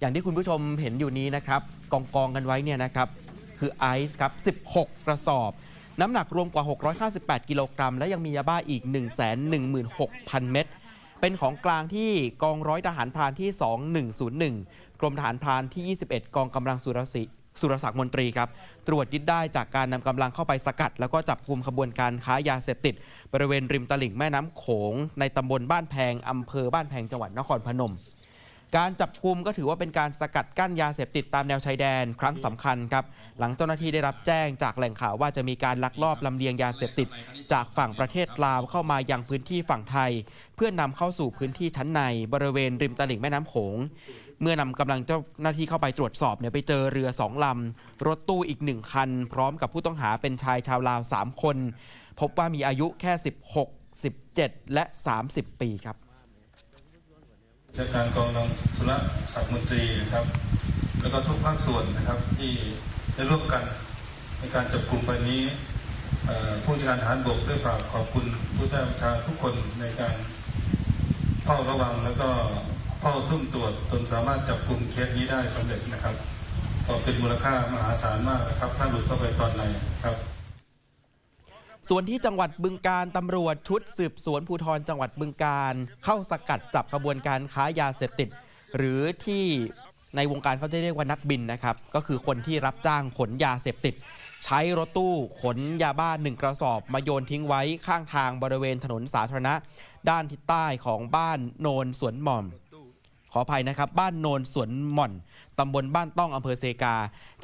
อย่างที่คุณผู้ชมเห็นอยู่นี้นะครับกองกองกันไว้เนี่ยนะครับคือไอซ์ครับ 16 กระสอบ น้ำหนักรวมกว่า 658 กิโลกรัม และยังมียาบ้าอีก 116,000 เม็ดเป็นของกลางที่กองร้อยทหารพรานที่ 2101 กรมทหารพรานที่ 21 กองกำลังสุรศิสุรศักดิ์มนตรีครับ ตรวจยึดได้จากการนำกำลังเข้าไปสกัด แล้วก็จับกลุ่มขบวนการค้ายาเสพติด บริเวณริมตลิ่งแม่น้ำโขง ในตำบลบ้านแพงอำเภอบ้านแพงจังหวัดนครพนม การจับกลุ่มก็ถือว่าเป็นการสกัดกั้นยาเสพติดตามแนวชายแดนครั้งสำคัญครับ หลังเจ้าหน้าที่ได้รับแจ้งจากแหล่งข่าวว่าจะมีการลักลอบลำเลียงยาเสพติด จากฝั่งประเทศลาวเข้ามายังพื้นที่ฝั่งไทย เพื่อนำเข้าสู่พื้นที่ชั้นในบริเวณริมตลิ่งแม่น้ำโขงเมื่อนำกำลังเจ้าหน้าที่เข้าไปตรวจสอบเนี่ยไปเจอเรือสองลำรถตู้อีกหนึ่งคัน พร้อมกับผู้ต้องหาเป็นชายชาวลาว 3 คน พบว่ามีอายุแค่ 16 17 และ 30 ปีครับ จากการกองรองสุรศักดิ์มนตรีนะครับ แล้วก็ทุกภาคส่วนนะครับที่ได้ร่วมกันในการจับกลุ่มไปนี้ผู้จัดการทหารบกได้ฝากขอบคุณผู้ใต้บัญชาทุกคนในการเฝ้าระวังแล้วก็เฝ้าซุ่มตรวจจนสามารถจับกลุ่มเคสนี้ได้สำเร็จนะครับก็เป็นมูลค่ามหาศาลมากนะครับ ถ้าหลุดเข้าไปตอนไหนครับ ส่วนที่จังหวัดบึงการตำรวจชุดสืบสวนภูธรจังหวัดบึงการ เข้าสกัดจับขบวนการค้ายาเสพติด หรือที่ในวงการเขาจะเรียกว่านักบินนะครับ ก็คือคนที่รับจ้างขนยาเสพติด ใช้รถตู้ขนยาบ้าหนึ่งกระสอบ มาโยนทิ้งไว้ข้างทางบริเวณถนนสาธารณะ ด้านทิศใต้ของบ้านโนนสวนหม่อม ออภัยนะครับ บ้านโนนสวนหม่อน ตำบลบ้านต้องอำเภอเซกา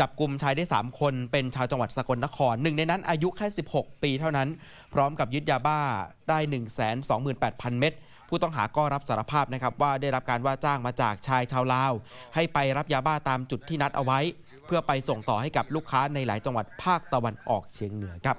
จับกลุ่มชายได้ 3 คน เป็นชาวจังหวัดสกลนครหนึ่งในนั้นอายุแค่ 16 ปีเท่านั้น พร้อมกับยึดยาบ้าได้ 128,000 เม็ดผู้ต้องหาก็รับสารภาพนะครับว่าได้รับการว่าจ้างมาจากชายชาวลาว ให้ไปรับยาบ้าตามจุดที่นัดเอาไว้ เพื่อไปส่งต่อให้กับลูกค้าในหลายจังหวัดภาคตะวันออกเฉียงเหนือครับ